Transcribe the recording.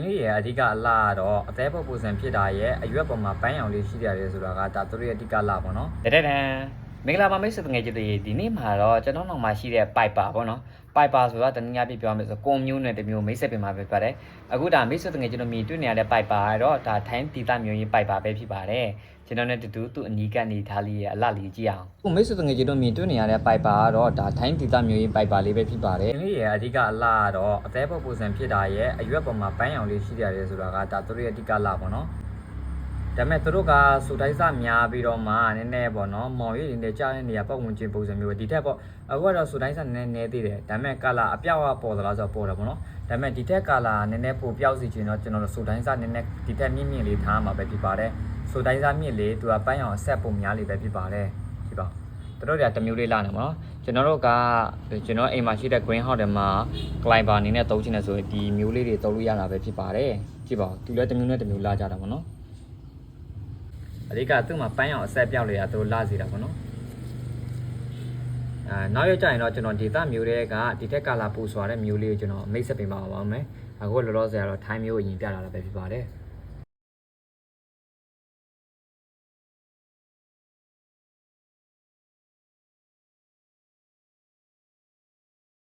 ။လေးရဲ့အဓိကအလားကတော့အသေးပုတ်ပူစံဖြစ်တာရဲ့အရွက်ပေါ်မှာပန်းရောင်လေးရှိရတယ်ဆိုတာကဒါသူတို့ရဲ့အဓိကလားပေါ့နော်တတဲ့တန်မင်္ဂလာပါမိတ်ဆွေငယ်ချင်းတွေဒီနေ့မှာတော့ကျွန်တော်နောက်မှာရှိတဲ့ piper ပေါ့နော် piper ဆိုတာတနည်းအားဖြင့်ပြောရမယ်ဆိုကွန်မျိုးနဲ့တစ်မျိုးမိတ်ဆက်ပြင်မှာပဲပါတယ်အခုဒါမိတ်ဆွေငယ်ချင်းတို့မြင်တွေ့နေရတဲ့ piper ကတော့ဒါထိုင်းတီတာမျိုးရင်း piper ပဲဖြစ်ပါတယ်ကျွန်တော်နဲ့တူတူသူ့အနီးကနေထားလေးရဲ့အလှလေးကြည့်အောင်။ခုမိတ်ဆွေငယ်ချင်းတို့မြင်တွေ့နေရတဲ့ Piper ကတော့ဒါထိုင်းဒေသမျိုးရေး Piper လေးပဲဖြစ်ပါတယ်။လေးရဲ့အဓိကအလားကတော့အသေးပုတ်ပူစံဖြစ်တာရဲ့အရွက်ပေါ်မှာပန်းရောင်လေးရှိရတယ်ဆိုတာကဒါသူတို့ရဲ့အဓိကလားပေါ့နော်။ ဒါပေမဲ့သူတို့ကစူတိုင်းစများပြီးတော့မှနည်းနည်းပေါ့နော်မော်ရည်တွေကြားတဲ့နေရာပတ်ဝန်းကျင်ပုံစံမျိုးပဲဒီထက်ပေါ့အခုကတော့စူတိုင်းစနည်းနည်းသေးတယ်ဒါပေမဲ့ကလာအပြောက်ကပေါ်သလားဆိုတော့ပေါ်တယ်ပေါ့နော်ဒါပေမဲ့ဒီထက်ကလာနည်းနည်းပိုပြောက်စီချင်တော့ကျွန်တော်တို့စူတိုင်းစနည်းနည်းဒီထက်မြင့်မြင့်လေးထားမှာပဲဖြစ်ပါတယ်စူတိုင်းစမြင့်လေးသူကပန်းရောင်အဆက်ပုံများလေးပဲဖြစ်ပါတယ်ကြည့်ပါသူတို့တွေကတစ်မျိုးလေးလာနေမှာနော်ကျွန်တော်တို့ကကျွန်တော်အိမ်မှာရှိတဲ့ green house တွေမှာ climber အနေနဲ့သုံးချင်တယ်ဆိုရင်ဒီမျိုးလေးတွေသုံးလို့ရတာပဲဖြစ်ပါတယ်ကြည့်ပါဦးသူလည်းတစ်မျိုးနဲ့တစ်မျိုးလာကြတာပေါ့နော် အဓိကသူ့မှာပန်းရောင်အဆက်ပြောက်လေးကသူတို့လာစီတာပေါ့နော်အဲနောက်ရကြရင်တော့ကျွန်တော်ဒေတာမျိုးတွေကဒီထက်ကလာပူဆွာတဲ့မျိုးလေးကိုကျွန်တော်မိတ်ဆက်ပေးပါပါမယ်အခုလောလောဆယ်ကတော့ထိုင်းမျိုးကိုရင်ပြလာတာပဲဖြစ်ပါတယ်